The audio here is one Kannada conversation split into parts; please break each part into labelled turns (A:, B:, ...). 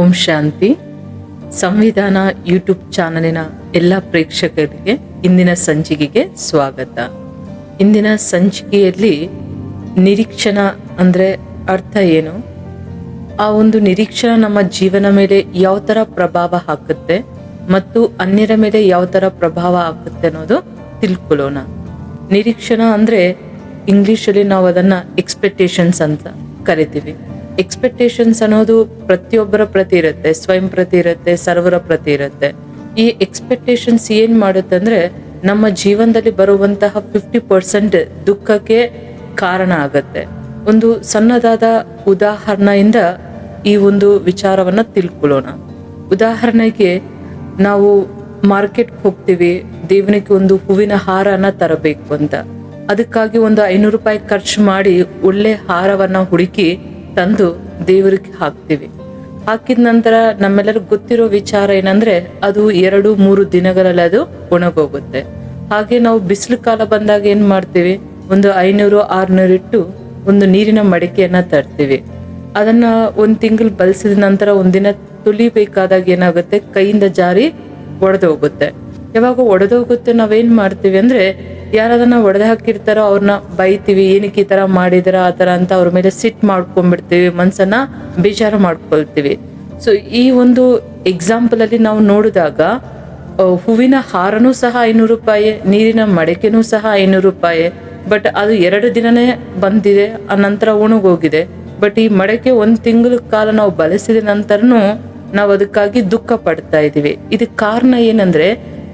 A: ಓಂ ಶಾಂತಿ. ಸಂವಿಧಾನ ಯೂಟ್ಯೂಬ್ ಚಾನಲಿನ ಎಲ್ಲ ಪ್ರೇಕ್ಷಕರಿಗೆ ಇಂದಿನ ಸಂಚಿಕೆಗೆ ಸ್ವಾಗತ. ಇಂದಿನ ಸಂಚಿಕೆಯಲ್ಲಿ ನಿರೀಕ್ಷಣ ಅಂದರೆ ಅರ್ಥ ಏನು? ಆ ಒಂದು ನಿರೀಕ್ಷಣ ನಮ್ಮ ಜೀವನ ಮೇಲೆ ಯಾವ ಥರ ಪ್ರಭಾವ ಹಾಕುತ್ತೆ ಮತ್ತು ಅನ್ಯರ ಮೇಲೆ ಯಾವ ಥರ ಪ್ರಭಾವ ಹಾಕುತ್ತೆ ಅನ್ನೋದು ತಿಳ್ಕೊಳ್ಳೋಣ. ನಿರೀಕ್ಷಣ ಅಂದರೆ ಇಂಗ್ಲೀಷಲ್ಲಿ ನಾವು ಅದನ್ನು ಎಕ್ಸ್ಪೆಕ್ಟೇಷನ್ಸ್ ಅಂತ ಕರಿತೀವಿ. ಎಕ್ಸ್ಪೆಕ್ಟೇಷನ್ಸ್ ಅನ್ನೋದು ಪ್ರತಿಯೊಬ್ಬರ ಪ್ರತಿ ಇರುತ್ತೆ, ಸ್ವಯಂ ಪ್ರತಿ ಇರುತ್ತೆ, ಸರ್ವರ ಪ್ರತಿ ಇರುತ್ತೆ. ಈ ಎಕ್ಸ್ಪೆಕ್ಟೇಷನ್ಸ್ ಏನ್ ಮಾಡುತ್ತೆ ಅಂದ್ರೆ ನಮ್ಮ ಜೀವನದಲ್ಲಿ ಬರುವಂತಹ ಫಿಫ್ಟಿ ಪರ್ಸೆಂಟ್ ದುಃಖಕ್ಕೆ ಕಾರಣ ಆಗುತ್ತೆ. ಒಂದು ಸಣ್ಣದಾದ ಉದಾಹರಣೆಯಿಂದ ಈ ಒಂದು ವಿಚಾರವನ್ನ ತಿಳ್ಕೊಳ್ಳೋಣ. ಉದಾಹರಣೆಗೆ ನಾವು ಮಾರ್ಕೆಟ್ಗೆ ಹೋಗ್ತೀವಿ, ದೇವನಿಗೆ ಒಂದು ಹೂವಿನ ಹಾರನ ತರಬೇಕು ಅಂತ. ಅದಕ್ಕಾಗಿ ಒಂದು ಐನೂರು ರೂಪಾಯಿ ಖರ್ಚು ಮಾಡಿ ಒಳ್ಳೆ ಹಾರವನ್ನ ಹುಡುಕಿ ತಂದು ದೇವರಿಗೆ ಹಾಕ್ತೀವಿ. ಹಾಕಿದ ನಂತರ ನಮ್ಮೆಲ್ಲರಿಗೂ ಗೊತ್ತಿರೋ ವಿಚಾರ ಏನಂದ್ರೆ ಅದು ಎರಡು, ಮೂರು ದಿನಗಳಲ್ಲಿ ಅದು ಒಣಗೋಗುತ್ತೆ. ಹಾಗೆ ನಾವು ಬಿಸಿಲು ಕಾಲ ಬಂದಾಗ ಏನ್ ಮಾಡ್ತೀವಿ? ಒಂದು ಐನೂರು, ಆರ್ನೂರು ಇಟ್ಟು ಒಂದು ನೀರಿನ ಮಡಿಕೆಯನ್ನ ತರ್ತೀವಿ. ಅದನ್ನ ಒಂದ್ ತಿಂಗಳು ಬಳಸಿದ ನಂತರ ಒಂದಿನ ತುಳಿಬೇಕಾದಾಗ ಏನಾಗುತ್ತೆ? ಕೈಯಿಂದ ಜಾರಿ ಒಡೆದು ಹೋಗುತ್ತೆ ಯಾವಾಗ ಒಡೆದೋಗುತ್ತೆ ನಾವೇನ್ ಮಾಡ್ತೀವಿ ಅಂದ್ರೆ ಯಾರದನ್ನ ಒಡೆದು ಹಾಕಿರ್ತಾರೋ ಅವ್ರನ್ನ ಬೈತೀವಿ, ಏನಕ್ಕೆ ಈ ತರ ಮಾಡಿದ್ರ, ಆ ತರ ಅಂತ ಅವ್ರ ಮೇಲೆ ಸಿಟ್ ಮಾಡ್ಕೊಂಡ್ಬಿಡ್ತೀವಿ, ಮನ್ಸನ್ನ ಬೇಜಾರು ಮಾಡ್ಕೊಳ್ತೀವಿ. ಸೊ ಈ ಒಂದು ಎಕ್ಸಾಂಪಲ್ ಅಲ್ಲಿ ನಾವು ನೋಡಿದಾಗ ಹೂವಿನ ಹಾರನೂ ಸಹ ಐನೂರು ರೂಪಾಯಿ, ನೀರಿನ ಮಡಕೆನೂ ಸಹ ಐನೂರು ರೂಪಾಯಿ, ಬಟ್ ಅದು ಎರಡು ದಿನನೇ ಬಂದಿದೆ, ಆ ನಂತರ ಒಣಗೋಗಿದೆ. ಬಟ್ ಈ ಮಡಕೆ ಒಂದು ತಿಂಗಳ ಕಾಲ ನಾವು ಬಳಸಿದ ನಂತರನು ನಾವು ಅದಕ್ಕಾಗಿ ದುಃಖ ಪಡ್ತಾ ಇದೀವಿ. ಇದಕ್ಕೆ ಕಾರಣ ಏನಂದ್ರೆ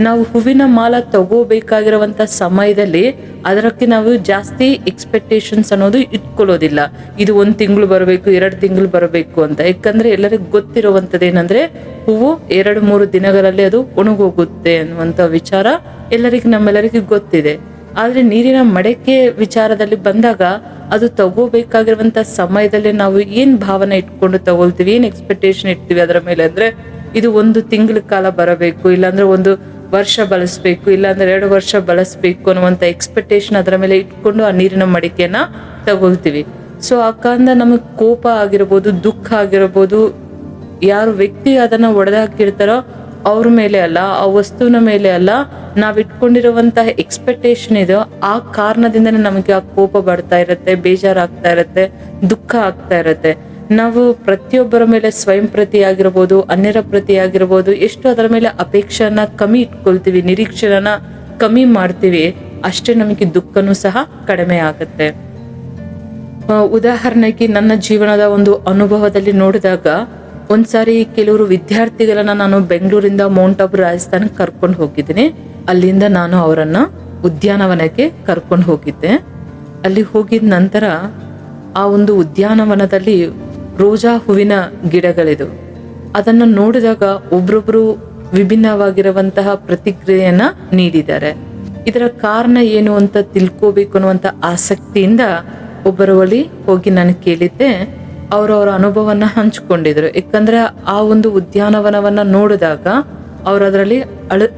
A: ನಾವು ಹೂವಿನ ಮಾಲ ತಗೋಬೇಕಾಗಿರುವಂತ ಸಮಯದಲ್ಲಿ ಅದಕ್ಕೆ ನಾವು ಜಾಸ್ತಿ ಎಕ್ಸ್ಪೆಕ್ಟೇಷನ್ಸ್ ಅನ್ನೋದು ಇಟ್ಕೊಳ್ಳೋದಿಲ್ಲ. ಇದು ಒಂದು ತಿಂಗಳು ಬರಬೇಕು, ಎರಡು ತಿಂಗಳು ಬರಬೇಕು ಅಂತ. ಯಾಕಂದ್ರೆ ಎಲ್ಲರಿಗೂ ಗೊತ್ತಿರುವಂತದ್ದು ಏನಂದ್ರೆ ಹೂವು ಎರಡು, ಮೂರು ದಿನಗಳಲ್ಲಿ ಅದು ಒಣಗೋಗುತ್ತೆ ಅನ್ನುವಂತ ವಿಚಾರ ಎಲ್ಲರಿಗೂ ನಮ್ಮೆಲ್ಲರಿಗೂ ಗೊತ್ತಿದೆ. ಆದ್ರೆ ನೀರಿನ ಮಡಕೆ ವಿಚಾರದಲ್ಲಿ ಬಂದಾಗ ಅದು ತಗೋಬೇಕಾಗಿರುವಂತ ಸಮಯದಲ್ಲಿ ನಾವು ಏನ್ ಭಾವನೆ ಇಟ್ಕೊಂಡು ತಗೊಳ್ತೀವಿ, ಏನ್ ಎಕ್ಸ್ಪೆಕ್ಟೇಷನ್ ಇಡ್ತೀವಿ ಅದರ ಮೇಲೆ ಅಂದ್ರೆ ಇದು ಒಂದು ತಿಂಗಳ ಕಾಲ ಬರಬೇಕು, ಇಲ್ಲಾಂದ್ರೆ ಒಂದು ವರ್ಷ ಬಳಸಬೇಕು, ಇಲ್ಲಾಂದ್ರೆ ಎರಡು ವರ್ಷ ಬಳಸಬೇಕು ಅನ್ನುವಂತ ಎಕ್ಸ್ಪೆಕ್ಟೇಷನ್ ಅದರ ಮೇಲೆ ಇಟ್ಕೊಂಡು ಆ ನೀರಿನ ಮಡಿಕೆನ ತಗೊಳ್ತೀವಿ. ಸೊ ಆ ಕಾರಣ ನಮಗೆ ಕೋಪ ಆಗಿರ್ಬೋದು, ದುಃಖ ಆಗಿರ್ಬೋದು, ಯಾರು ವ್ಯಕ್ತಿ ಅದನ್ನ ಒಡೆದಾಕಿರ್ತಾರೋ ಅವ್ರ ಮೇಲೆ ಅಲ್ಲ, ಆ ವಸ್ತುವಿನ ಮೇಲೆ ಅಲ್ಲ ನಾವ್ ಇಟ್ಕೊಂಡಿರುವಂತಹ ಎಕ್ಸ್ಪೆಕ್ಟೇಷನ್ ಇದೆಯೋ ಆ ಕಾರಣದಿಂದನೇ ನಮಗೆ ಆ ಕೋಪ ಬರ್ತಾ ಇರುತ್ತೆ, ಬೇಜಾರಾಗ್ತಾ ಇರುತ್ತೆ, ದುಃಖ ಆಗ್ತಾ ಇರುತ್ತೆ. ನಾವು ಪ್ರತಿಯೊಬ್ಬರ ಮೇಲೆ ಸ್ವಯಂ ಪ್ರತಿ ಆಗಿರ್ಬೋದು ಅನ್ಯರ ಪ್ರತಿ ಆಗಿರ್ಬೋದು ಎಷ್ಟು ಅದರ ಮೇಲೆ ಅಪೇಕ್ಷೆಯನ್ನು ಕಮ್ಮಿ ಇಟ್ಕೊಳ್ತೀವಿ ನಿರೀಕ್ಷೆನ ಕಮ್ಮಿ ಮಾಡ್ತೀವಿ, ಅಷ್ಟೇ ನಮಗೆ ದುಃಖನೂ ಸಹ ಕಡಿಮೆ ಆಗುತ್ತೆ. ಉದಾಹರಣೆಗೆ ನನ್ನ ಜೀವನದ ಒಂದು ಅನುಭವದಲ್ಲಿ ನೋಡಿದಾಗ, ಒಂದ್ಸಾರಿ ಕೆಲವರು ವಿದ್ಯಾರ್ಥಿಗಳನ್ನ ನಾನು ಬೆಂಗಳೂರಿಂದ ಮೌಂಟ್ ಆಬು ರಾಜಸ್ಥಾನಕ್ಕೆ ಕರ್ಕೊಂಡು ಹೋಗಿದ್ದೀನಿ. ಅಲ್ಲಿಂದ ನಾನು ಅವರನ್ನ ಉದ್ಯಾನವನಕ್ಕೆ ಕರ್ಕೊಂಡು ಹೋಗಿದ್ದೆ. ಅಲ್ಲಿ ಹೋಗಿದ ನಂತರ, ಆ ಒಂದು ಉದ್ಯಾನವನದಲ್ಲಿ ರೋಜಾ ಹೂವಿನ ಗಿಡಗಳಿದು. ಅದನ್ನು ನೋಡಿದಾಗ ಒಬ್ರೊಬ್ರು ವಿಭಿನ್ನವಾಗಿರುವಂತಹ ಪ್ರತಿಕ್ರಿಯೆಯನ್ನ ನೀಡಿದ್ದಾರೆ. ಇದರ ಕಾರಣ ಏನು ಅಂತ ತಿಳ್ಕೋಬೇಕು ಅನ್ನುವಂತ ಆಸಕ್ತಿಯಿಂದ ಒಬ್ಬರ ಬಳಿ ಹೋಗಿ ನಾನು ಕೇಳಿದ್ದೆ. ಅವರವರ ಅನುಭವವನ್ನ ಹಂಚಿಕೊಂಡಿದ್ರು. ಯಾಕಂದ್ರೆ ಆ ಒಂದು ಉದ್ಯಾನವನವನ್ನ ನೋಡಿದಾಗ ಅವ್ರು ಅದರಲ್ಲಿ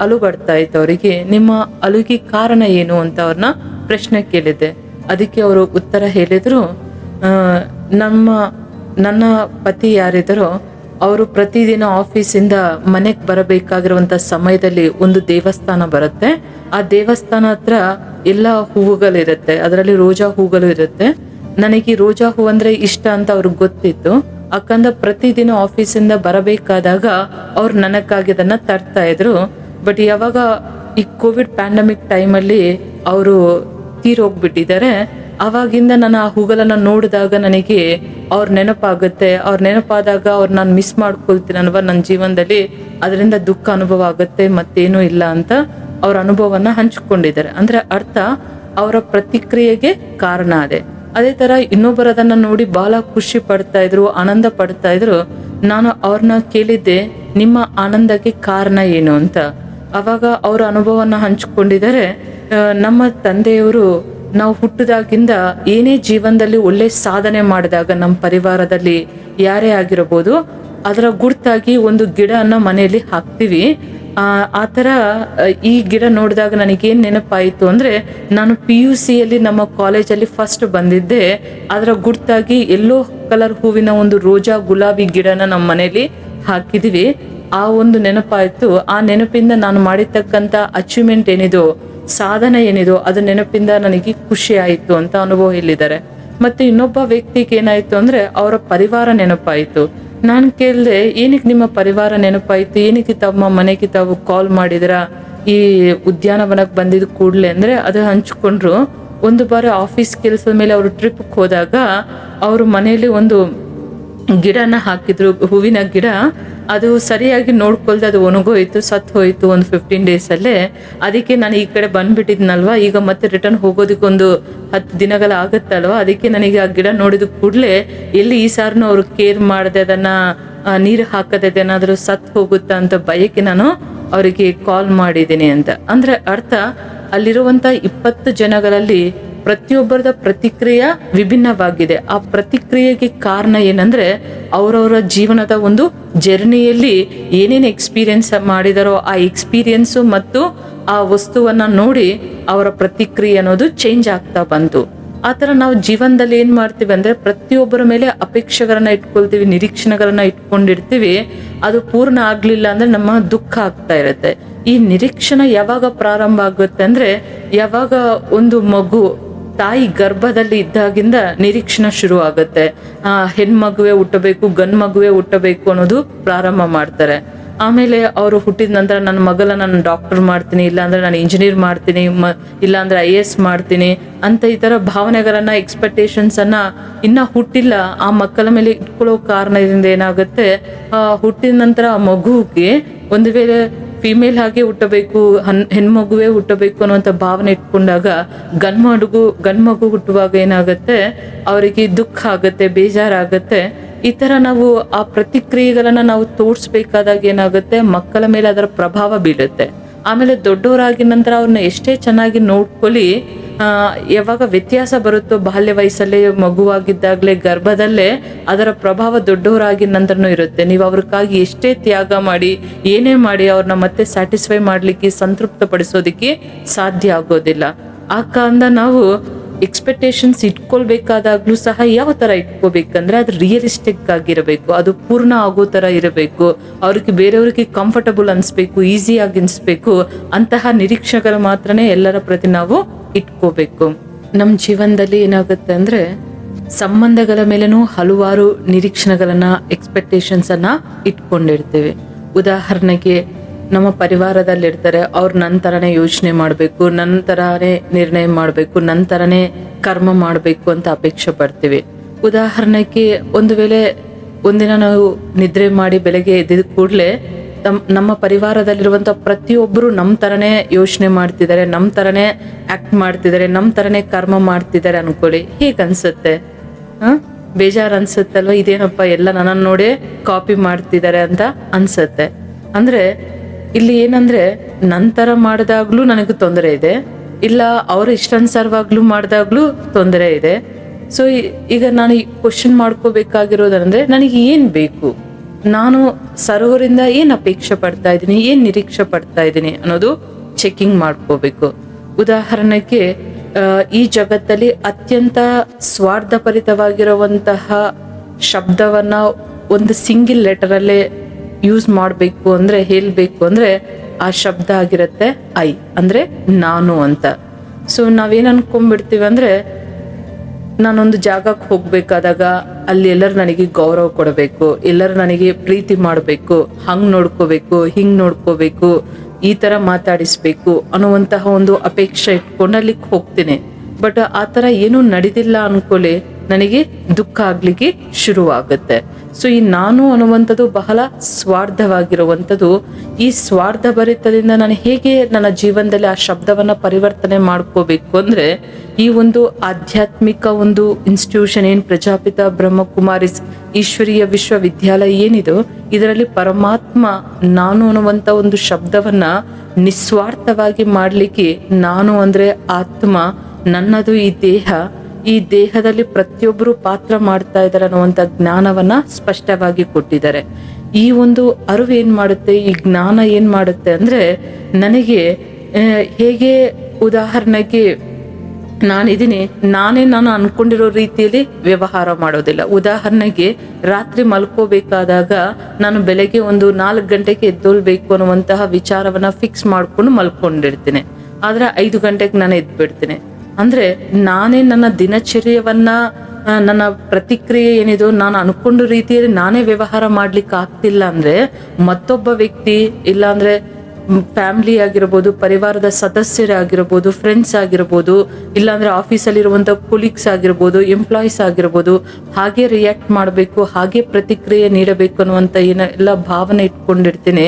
A: ಅಳು ಬರ್ತಾ ಇತ್ತು ಅವರಿಗೆ. ನಿಮ್ಮ ಅಲುಗಿ ಕಾರಣ ಏನು ಅಂತ ಅವ್ರನ್ನ ಪ್ರಶ್ನೆ ಕೇಳಿದ್ದೆ. ಅದಕ್ಕೆ ಅವರು ಉತ್ತರ ಹೇಳಿದ್ರು ನಮ್ಮ ನನ್ನ ಪತಿ ಯಾರಿದ್ದರೋ ಅವರು ಪ್ರತಿದಿನ ಆಫೀಸಿಂದ ಮನೆಗೆ ಬರಬೇಕಾಗಿರುವಂಥ ಸಮಯದಲ್ಲಿ ಒಂದು ದೇವಸ್ಥಾನ ಬರುತ್ತೆ. ಆ ದೇವಸ್ಥಾನ ಹತ್ರ ಎಲ್ಲ ಹೂವುಗಳಿರುತ್ತೆ. ಅದರಲ್ಲಿ ರೋಜಾ ಹೂಗಳು ಇರುತ್ತೆ. ನನಗೆ ರೋಜಾ ಹೂ ಅಂದ್ರೆ ಇಷ್ಟ ಅಂತ ಅವ್ರಿಗೆ ಗೊತ್ತಿತ್ತು. ಅಕ್ಕಂದ ಪ್ರತಿದಿನ ಆಫೀಸಿಂದ ಬರಬೇಕಾದಾಗ ಅವ್ರು ನನಗಾಗಿ ಅದನ್ನ ತರ್ತಾ ಇದ್ರು. ಬಟ್ ಯಾವಾಗ ಈ ಕೋವಿಡ್ ಪ್ಯಾಂಡಮಿಕ್ ಟೈಮಲ್ಲಿ ಅವರು ತೀರೋಗ್ಬಿಟ್ಟಿದ್ದಾರೆ ಅವಾಗಿಂದ ನಾನು ಆ ಹೂಗಳನ್ನ ನೋಡಿದಾಗ ನನಗೆ ಅವ್ರ ನೆನಪಾಗುತ್ತೆ. ಅವ್ರ ನೆನಪಾದಾಗ ಅವ್ರು ನಾನು ಮಿಸ್ ಮಾಡ್ಕೊಳ್ತೀನಿ ಅಲ್ವಾ ನನ್ನ ಜೀವನದಲ್ಲಿ? ಅದರಿಂದ ದುಃಖ ಅನುಭವ ಆಗುತ್ತೆ, ಮತ್ತೇನೂ ಇಲ್ಲ ಅಂತ ಅವ್ರ ಅನುಭವನ ಹಂಚಿಕೊಂಡಿದ್ದಾರೆ. ಅಂದ್ರೆ ಅರ್ಥ, ಅವರ ಪ್ರತಿಕ್ರಿಯೆಗೆ ಕಾರಣ ಅದೇ. ಅದೇ ತರ ಇನ್ನೊಬ್ಬರು ಅದನ್ನ ನೋಡಿ ಬಹಳ ಖುಷಿ ಪಡ್ತಾ ಇದ್ರು, ಆನಂದ ಪಡ್ತಾ ಇದ್ರು. ನಾನು ಅವ್ರನ್ನ ಕೇಳಿದ್ದೆ, ನಿಮ್ಮ ಆನಂದಕ್ಕೆ ಕಾರಣ ಏನು ಅಂತ. ಅವಾಗ ಅವರ ಅನುಭವನ ಹಂಚಿಕೊಂಡಿದ್ದಾರೆ. ನಮ್ಮ ತಂದೆಯವರು ನಾವು ಹುಟ್ಟಿದಾಗಿಂದ ಏನೇ ಜೀವನದಲ್ಲಿ ಒಳ್ಳೆ ಸಾಧನೆ ಮಾಡಿದಾಗ ನಮ್ಮ ಪರಿವಾರದಲ್ಲಿ ಯಾರೇ ಆಗಿರಬಹುದು, ಅದರ ಗುರ್ತಾಗಿ ಒಂದು ಗಿಡನ ಮನೆಯಲ್ಲಿ ಹಾಕ್ತಿವಿ. ಆ ಥರ ಈ ಗಿಡ ನೋಡಿದಾಗ ನನಗೇನು ನೆನಪಾಯಿತು ಅಂದರೆ ನಾನು ಪಿ ಯು ಸಿಯಲ್ಲಿ ನಮ್ಮ ಕಾಲೇಜಲ್ಲಿ ಫಸ್ಟ್ ಬಂದಿದ್ದೆ. ಅದರ ಗುರ್ತಾಗಿ ಎಲ್ಲೋ ಕಲರ್ ಹೂವಿನ ಒಂದು ರೋಜಾ ಗುಲಾಬಿ ಗಿಡನ ನಮ್ಮ ಮನೆಯಲ್ಲಿ ಹಾಕಿದೀವಿ. ಆ ಒಂದು ನೆನಪಾಯ್ತು. ಆ ನೆನಪಿಂದ ನಾನು ಮಾಡಿರ್ತಕ್ಕಂಥ ಅಚೀವ್ಮೆಂಟ್ ಏನಿದೋ ಸಾಧನೆ ಏನಿದೋ ಅದು ನೆನಪಿಂದ ನನಗೆ ಖುಷಿ ಆಯಿತು ಅಂತ ಅನುಭವ ಹೇಳಿದ್ದಾರೆ. ಮತ್ತೆ ಇನ್ನೊಬ್ಬ ವ್ಯಕ್ತಿಗೆ ಏನಾಯ್ತು ಅಂದ್ರೆ ಅವರ ಪರಿವಾರ ನೆನಪಾಯಿತು. ನಾನು ಕೇಳಿದೆ, ಏನಕ್ಕೆ ನಿಮ್ಮ ಪರಿವಾರ ನೆನಪಾಯಿತು? ಏನಕ್ಕೆ ತಮ್ಮ ಮನೆಗೆ ತಾವು ಕಾಲ್ ಮಾಡಿದ್ರ? ಈ ಉದ್ಯಾನವನಕ್ಕೆ ಬಂದಿದ್ದು ಕೂಡಲೇ? ಅಂದ್ರೆ ಅದು ಹಂಚ್ಕೊಂಡ್ರು. ಒಂದು ಬಾರಿ ಆಫೀಸ್ ಕೆಲಸದ ಮೇಲೆ ಅವರು ಟ್ರಿಪ್ಗೆ ಹೋದಾಗ ಅವರು ಮನೆಯಲ್ಲಿ ಒಂದು ಗಿಡನ ಹಾಕಿದ್ರು, ಹೂವಿನ ಗಿಡ, ಅದು ಸರಿಯಾಗಿ ನೋಡ್ಕೊಳ್ದೆ ಅದು ಒಣಗೋಯ್ತು ಸತ್ತು ಹೋಯ್ತು ಒಂದು ಫಿಫ್ಟೀನ್ ಡೇಸಲ್ಲೇ ಅದಕ್ಕೆ ನಾನು ಈ ಕಡೆ ಬಂದ್ಬಿಟ್ಟಿದ್ನಲ್ವಾ? ಈಗ ಮತ್ತೆ ರಿಟರ್ನ್ ಹೋಗೋದಕ್ಕೆ ಒಂದು ಹತ್ತು ದಿನಗಳ ಆಗುತ್ತಲ್ವ? ಅದಕ್ಕೆ ನನಗೆ ಆ ಗಿಡ ನೋಡಿದ ಕೂಡಲೇ ಎಲ್ಲಿ ಈ ಸಾರಿನೂ ಅವರು ಕೇರ್ ಮಾಡದೆ, ಅದನ್ನ ನೀರು ಹಾಕದೆ ಅದೇನಾದ್ರೂ ಸತ್ತು ಹೋಗುತ್ತಾ ಅಂತ ಭಯಕ್ಕೆ ನಾನು ಅವರಿಗೆ ಕಾಲ್ ಮಾಡಿದ್ದೀನಿ ಅಂತ. ಅಂದ್ರೆ ಅರ್ಥ, ಅಲ್ಲಿರುವಂಥ ಇಪ್ಪತ್ತು ಜನಗಳಲ್ಲಿ ಪ್ರತಿಯೊಬ್ಬರದ ಪ್ರತಿಕ್ರಿಯೆ ವಿಭಿನ್ನವಾಗಿದೆ. ಆ ಪ್ರತಿಕ್ರಿಯೆಗೆ ಕಾರಣ ಏನಂದ್ರೆ, ಅವರವರ ಜೀವನದ ಒಂದು ಜರ್ನಿಯಲ್ಲಿ ಏನೇನು ಎಕ್ಸ್ಪೀರಿಯನ್ಸ್ ಮಾಡಿದಾರೋ ಆ ಎಕ್ಸ್ಪೀರಿಯನ್ಸು ಮತ್ತು ಆ ವಸ್ತುವನ್ನ ನೋಡಿ ಅವರ ಪ್ರತಿಕ್ರಿಯೆ ಅನ್ನೋದು ಚೇಂಜ್ ಆಗ್ತಾ ಬಂತು. ಆ ಥರ ನಾವು ಜೀವನದಲ್ಲಿ ಏನು ಮಾಡ್ತೀವಿ ಅಂದ್ರೆ, ಪ್ರತಿಯೊಬ್ಬರ ಮೇಲೆ ಅಪೇಕ್ಷೆಗಳನ್ನ ಇಟ್ಕೊಳ್ತೀವಿ, ನಿರೀಕ್ಷಣೆಗಳನ್ನ ಇಟ್ಕೊಂಡಿರ್ತೀವಿ. ಅದು ಪೂರ್ಣ ಆಗಲಿಲ್ಲ ಅಂದ್ರೆ ನಮ್ಮ ದುಃಖ ಆಗ್ತಾ ಇರುತ್ತೆ. ಈ ನಿರೀಕ್ಷಣೆ ಯಾವಾಗ ಪ್ರಾರಂಭ ಆಗುತ್ತೆ ಅಂದ್ರೆ, ಯಾವಾಗ ಒಂದು ಮಗು ತಾಯಿ ಗರ್ಭದಲ್ಲಿ ಇದ್ದಾಗಿಂದ ನಿರೀಕ್ಷಣೆ ಶುರು ಆಗುತ್ತೆ ಆ ಹೆಣ್ಮಗುವೆ ಹುಟ್ಟಬೇಕು, ಗಂಡ್ ಮಗುವೆ ಹುಟ್ಟಬೇಕು ಅನ್ನೋದು ಪ್ರಾರಂಭ ಮಾಡ್ತಾರೆ. ಆಮೇಲೆ ಅವರು ಹುಟ್ಟಿದ ನಂತರ ನನ್ನ ಮಗಲ ನಾನು ಡಾಕ್ಟರ್ ಮಾಡ್ತೀನಿ, ಇಲ್ಲಾಂದ್ರೆ ನಾನು ಇಂಜಿನಿಯರ್ ಮಾಡ್ತೀನಿ, ಮ, ಇಲ್ಲಾಂದ್ರೆ ಐ ಎಸ್ ಮಾಡ್ತೀನಿ ಅಂತ ಈ ಥರ ಭಾವನೆಗಳನ್ನ ಎಕ್ಸ್ಪೆಕ್ಟೇಷನ್ಸ್ ಅನ್ನ ಇನ್ನ ಹುಟ್ಟಿಲ್ಲ. ಆ ಮಕ್ಕಳ ಮೇಲೆ ಇಟ್ಕೊಳ್ಳೋ ಕಾರಣದಿಂದ ಏನಾಗುತ್ತೆ ಹುಟ್ಟಿದ ನಂತರ ಆ ಮಗುವಿಗೆ ಒಂದು ವೇಳೆ ಫಿಮೇಲ್ ಹಾಗೆ ಹುಟ್ಟಬೇಕು, ಹನ್, ಹೆಣ್ಮಗುವೇ ಹುಟ್ಟಬೇಕು ಅನ್ನುವಂಥ ಭಾವನೆ ಇಟ್ಕೊಂಡಾಗ ಗಂಡ್ಮಗು ಗಂಡ್ಮಗು ಹುಟ್ಟುವಾಗ ಏನಾಗುತ್ತೆ, ಅವರಿಗೆ ದುಃಖ ಆಗುತ್ತೆ, ಬೇಜಾರಾಗುತ್ತೆ. ಈ ಥರ ನಾವು ಆ ಪ್ರತಿಕ್ರಿಯೆಗಳನ್ನ ನಾವು ತೋರಿಸ್ಬೇಕಾದಾಗ ಏನಾಗುತ್ತೆ, ಮಕ್ಕಳ ಮೇಲೆ ಅದರ ಪ್ರಭಾವ ಬೀಳುತ್ತೆ. ಆಮೇಲೆ ದೊಡ್ಡವರಾಗಿ ನಂತರ ಅವ್ರನ್ನ ಎಷ್ಟೇ ಚೆನ್ನಾಗಿ ನೋಡ್ಕೊಳ್ಳಿ ಯಾವಾಗ ವ್ಯತ್ಯಾಸ ಬರುತ್ತೋ ಬಾಲ್ಯ ವಯಸ್ಸಲ್ಲೇ, ಮಗುವಾಗಿದ್ದಾಗಲೇ, ಗರ್ಭದಲ್ಲೇ ಅದರ ಪ್ರಭಾವ ದೊಡ್ಡವರಾಗಿ ನಂತರನೂ ಇರುತ್ತೆ. ನೀವು ಅವ್ರಿಗಾಗಿ ಎಷ್ಟೇ ತ್ಯಾಗ ಮಾಡಿ, ಏನೇ ಮಾಡಿ ಅವ್ರನ್ನ ಮತ್ತೆ ಸ್ಯಾಟಿಸ್ಫೈ ಮಾಡಲಿಕ್ಕೆ ಸಂತೃಪ್ತ ಪಡಿಸೋದಕ್ಕೆ ಸಾಧ್ಯ ಆಗೋದಿಲ್ಲ. ಆ ಕಾರಣ ನಾವು ಎಕ್ಸ್ಪೆಕ್ಟೇಷನ್ಸ್ ಇಟ್ಕೊಳ್ಬೇಕಾದಾಗ್ಲೂ ಸಹ ಯಾವ ತರ ಇಟ್ಕೋಬೇಕಂದ್ರೆ ಅದು ರಿಯಲಿಸ್ಟಿಕ್ ಆಗಿರಬೇಕು, ಅದು ಪೂರ್ಣ ಆಗೋ ತರ ಇರಬೇಕು, ಅವ್ರಿಗೆ ಬೇರೆಯವ್ರಿಗೆ ಕಂಫರ್ಟಬಲ್ ಅನಿಸ್ಬೇಕು ಈಸಿಯಾಗಿ ಅನ್ಸ್ಬೇಕು, ಅಂತಹ ನಿರೀಕ್ಷೆಗಳು ಮಾತ್ರನೇ ಎಲ್ಲರ ಪ್ರತಿ ನಾವು ಇಟ್ಕೋಬೇಕು. ನಮ್ಮ ಜೀವನದಲ್ಲಿ ಏನಾಗುತ್ತೆ ಅಂದ್ರೆ ಸಂಬಂಧಗಳ ಮೇಲೂ ಹಲವಾರು ನಿರೀಕ್ಷಣೆಗಳನ್ನು ಎಕ್ಸ್ಪೆಕ್ಟೇಷನ್ಸ್ ಅನ್ನ ಇಟ್ಕೊಂಡಿರ್ತೀವಿ. ಉದಾಹರಣೆಗೆ ನಮ್ಮ ಪರಿವಾರದಲ್ಲಿರ್ತಾರೆ, ಅವ್ರು ನನ್ನ ಥರನೇ ಯೋಚನೆ ಮಾಡಬೇಕು ನನ್ನ ಥರನೇ ನಿರ್ಣಯ ಮಾಡಬೇಕು ನನ್ನ ಥರನೇ ಕರ್ಮ ಮಾಡಬೇಕು ಅಂತ ಅಪೇಕ್ಷೆ ಪಡ್ತೀವಿ. ಉದಾಹರಣೆಗೆ ಒಂದು ವೇಳೆ ಒಂದಿನ ನಾವು ನಿದ್ರೆ ಮಾಡಿ ಬೆಳಗ್ಗೆ ಎದ್ದಿದ ಕೂಡಲೇ ತಮ್, ನಮ್ಮ ಪರಿವಾರದಲ್ಲಿರುವಂಥ ಪ್ರತಿಯೊಬ್ಬರು ನಮ್ಮ ಥರನೇ ಯೋಚನೆ ಮಾಡ್ತಿದ್ದಾರೆ ನಮ್ಮ ಥರನೇ ಆ್ಯಕ್ಟ್ ಮಾಡ್ತಿದ್ದಾರೆ ನಮ್ಮ ಥರನೇ ಕರ್ಮ ಮಾಡ್ತಿದ್ದಾರೆ ಅನ್ಕೊಳ್ಳಿ. ಹೀಗೆ ಅನ್ಸುತ್ತೆ? ಹಾಂ? ಬೇಜಾರು ಅನ್ಸುತ್ತಲ್ವ ಇದೇನಪ್ಪ ಎಲ್ಲ ನನ್ನನ್ನು ನೋಡಿ ಕಾಪಿ ಮಾಡ್ತಿದ್ದಾರೆ ಅಂತ ಅನ್ಸುತ್ತೆ. ಅಂದ್ರೆ ಇಲ್ಲಿ ಏನಂದ್ರೆ, ನಂತರ ಮಾಡಿದಾಗ್ಲೂ ನನಗೆ ತೊಂದರೆ ಇದೆ. ಇಲ್ಲ, ಅವ್ರ ಇಷ್ಟಾನುಸಾರವಾಗ್ಲೂ ಮಾಡಿದಾಗ್ಲೂ ತೊಂದರೆ ಇದೆ. ಸೊ ಈಗ ನಾನು ಕ್ವಶನ್ ಮಾಡ್ಕೋಬೇಕಾಗಿರೋದಂದ್ರೆ, ನನಗೆ ಏನ್ ಬೇಕು? ನಾನು ಸರ್ವರಿಂದ ಏನ್ ಅಪೇಕ್ಷೆ ಪಡ್ತಾ ಇದ್ದೀನಿ? ಏನ್ ನಿರೀಕ್ಷೆ ಪಡ್ತಾ ಇದ್ದೀನಿ ಅನ್ನೋದು ಚೆಕಿಂಗ್ ಮಾಡ್ಕೋಬೇಕು. ಉದಾಹರಣೆಗೆ ಈ ಜಗತ್ತಲ್ಲಿ ಅತ್ಯಂತ ಸ್ವಾರ್ಥಪರಿತವಾಗಿರುವಂತಹ ಶಬ್ದವನ್ನ ಒಂದು ಸಿಂಗಿಲ್ ಲೆಟರಲ್ಲೇ ಯೂಸ್ ಮಾಡಬೇಕು ಅಂದ್ರೆ ಹೇಳಬೇಕು ಅಂದ್ರೆ ಆ ಶಬ್ದ ಆಗಿರುತ್ತೆ ಐ ಅಂದ್ರೆ ನಾನು ಅಂತ. ಸೊ ನಾವೇನು ಅನ್ಕೊಂಡ್ಬಿಡ್ತೀವಿ ಅಂದ್ರೆ ನಾನೊಂದು ಜಾಗಕ್ಕೆ ಹೋಗ್ಬೇಕಾದಾಗ ಅಲ್ಲಿ ಎಲ್ಲರೂ ನನಗೆ ಗೌರವ ಕೊಡಬೇಕು, ಎಲ್ಲರೂ ನನಗೆ ಪ್ರೀತಿ ಮಾಡಬೇಕು, ಹಂಗ್ ನೋಡ್ಕೋಬೇಕು, ಹಿಂಗ್ ನೋಡ್ಕೋಬೇಕು, ಈ ತರ ಮಾತಾಡಿಸ್ಬೇಕು ಅನ್ನುವಂತಹ ಒಂದು ಅಪೇಕ್ಷೆ ಇಟ್ಕೊಂಡು ಅಲ್ಲಿಗೆ ಹೋಗ್ತೀನಿ. ಬಟ್ ಆ ತರ ಏನೂ ನಡೆದಿಲ್ಲ ಅನ್ಕೊಳ್ಳಿ ನನಗೆ ದುಃಖ ಆಗ್ಲಿಕ್ಕೆ ಶುರುವಾಗುತ್ತೆ. ಸೊ ಈ ನಾನು ಅನ್ನುವಂಥದ್ದು ಬಹಳ ಸ್ವಾರ್ಥವಾಗಿರುವಂಥದ್ದು ಈ ಸ್ವಾರ್ಥ ಭರಿತದಿಂದ ನಾನು ಹೇಗೆ ನನ್ನ ಜೀವನದಲ್ಲಿ ಆ ಶಬ್ದವನ್ನು ಪರಿವರ್ತನೆ ಮಾಡ್ಕೋಬೇಕು ಅಂದ್ರೆ, ಈ ಒಂದು ಆಧ್ಯಾತ್ಮಿಕ ಒಂದು ಇನ್ಸ್ಟಿಟ್ಯೂಷನ್ ಏನ್ ಪ್ರಜಾಪಿತ ಬ್ರಹ್ಮಕುಮಾರಿಸ್ ಈಶ್ವರೀಯ ವಿಶ್ವವಿದ್ಯಾಲಯ ಏನಿದು, ಇದರಲ್ಲಿ ಪರಮಾತ್ಮ ನಾನು ಅನ್ನುವಂಥ ಒಂದು ಶಬ್ದವನ್ನು ನಿಸ್ವಾರ್ಥವಾಗಿ ಮಾಡಲಿಕ್ಕೆ ನಾನು ಅಂದ್ರೆ ಆತ್ಮ, ನನ್ನದು ಈ ದೇಹ ಈ ದೇಹದಲ್ಲಿ ಪ್ರತಿಯೊಬ್ಬರು ಪಾತ್ರ ಮಾಡ್ತಾ ಇದ್ದಾರೆ ಅನ್ನುವಂಥ ಜ್ಞಾನವನ್ನ ಸ್ಪಷ್ಟವಾಗಿ ಕೊಟ್ಟಿದ್ದಾರೆ. ಈ ಒಂದು ಅರಿವು ಏನ್ ಮಾಡುತ್ತೆ, ಈ ಜ್ಞಾನ ಏನ್ ಮಾಡುತ್ತೆ ಅಂದ್ರೆ ನನಗೆ ಹೇಗೆ ಉದಾಹರಣೆಗೆ ನಾನಿದ್ದೀನಿ ನಾನೇ ನಾನು ಅನ್ಕೊಂಡಿರೋ ರೀತಿಯಲ್ಲಿ ವ್ಯವಹಾರ ಮಾಡೋದಿಲ್ಲ. ಉದಾಹರಣೆಗೆ ರಾತ್ರಿ ಮಲ್ಕೋಬೇಕಾದಾಗ ನಾನು ಬೆಳಗ್ಗೆ ಒಂದು ನಾಲ್ಕು ಗಂಟೆಗೆ ಎದ್ದೋಲ್ಬೇಕು ಅನ್ನುವಂತಹ ವಿಚಾರವನ್ನ ಫಿಕ್ಸ್ ಮಾಡ್ಕೊಂಡು ಮಲ್ಕೊಂಡಿರ್ತೀನಿ. ಆದ್ರೆ ಐದು ಗಂಟೆಗೆ ನಾನು ಎದ್ಬಿಡ್ತೀನಿ. ಅಂದ್ರೆ ನಾನೇ ನನ್ನ ದಿನಚರ್ಯವನ್ನ ನನ್ನ ಪ್ರತಿಕ್ರಿಯೆ ಏನಿದು ನಾನು ಅನ್ಕೊಂಡ ರೀತಿಯಲ್ಲಿ ನಾನೇ ವ್ಯವಹಾರ ಮಾಡ್ಲಿಕ್ಕೆ ಆಗ್ತಿಲ್ಲ ಅಂದ್ರೆ ಮತ್ತೊಬ್ಬ ವ್ಯಕ್ತಿ ಇಲ್ಲಾಂದ್ರೆ ಫ್ಯಾಮಿಲಿ ಆಗಿರ್ಬೋದು, ಪರಿವಾರದ ಸದಸ್ಯರೇ ಆಗಿರ್ಬೋದು ಫ್ರೆಂಡ್ಸ್ ಆಗಿರ್ಬೋದು ಇಲ್ಲಾಂದ್ರೆ ಆಫೀಸಲ್ಲಿರುವಂಥ ಕೊಲೀಗ್ಸ್ ಆಗಿರ್ಬೋದು ಎಂಪ್ಲಾಯೀಸ್ ಆಗಿರ್ಬೋದು, ಹಾಗೆ ರಿಯಾಕ್ಟ್ ಮಾಡಬೇಕು, ಹಾಗೆ ಪ್ರತಿಕ್ರಿಯೆ ನೀಡಬೇಕು ಅನ್ನುವಂಥ ಏನ, ಎಲ್ಲ ಭಾವನೆ ಇಟ್ಕೊಂಡಿರ್ತೀನಿ.